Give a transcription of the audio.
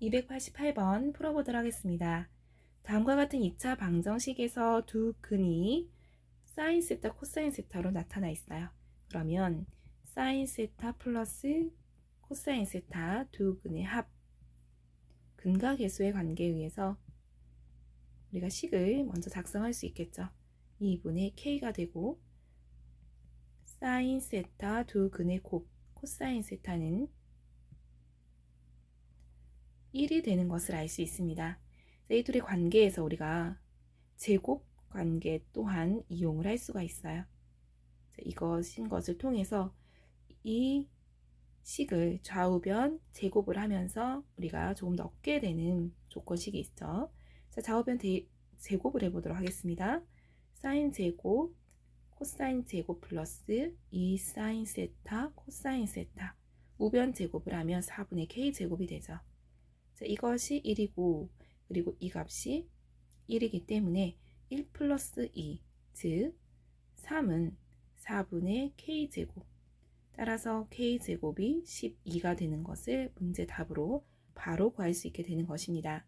288번 풀어보도록 하겠습니다. 다음과 같은 2차 방정식에서 두 근이 사인 세타, 코사인 세타로 나타나 있어요. 그러면 사인 세타 플러스 코사인 세타 두 근의 합 근과 계수의 관계에 의해서 우리가 식을 먼저 작성할 수 있겠죠. 2분의 k가 되고 사인 세타 두 근의 곱 코사인 세타는 1이 되는 것을 알 수 있습니다. 이 둘의 관계에서 우리가 제곱 관계 또한 이용을 할 수가 있어요. 이것인 것을 통해서 이 식을 좌우변 제곱을 하면서 우리가 조금 더 얻게 되는 조건식이 있죠. 자, 좌우변 대, 제곱을 해보도록 하겠습니다. 사인 제곱, 코사인 제곱 플러스 2 사인 세타, 코사인 세타. 우변 제곱을 하면 4분의 k 제곱이 되죠. 자, 이것이 1이고 그리고 이 값이 1이기 때문에 1 플러스 2, 즉 3은 4분의 k제곱 따라서 k제곱이 12가 되는 것을 문제 답으로 바로 구할 수 있게 되는 것입니다.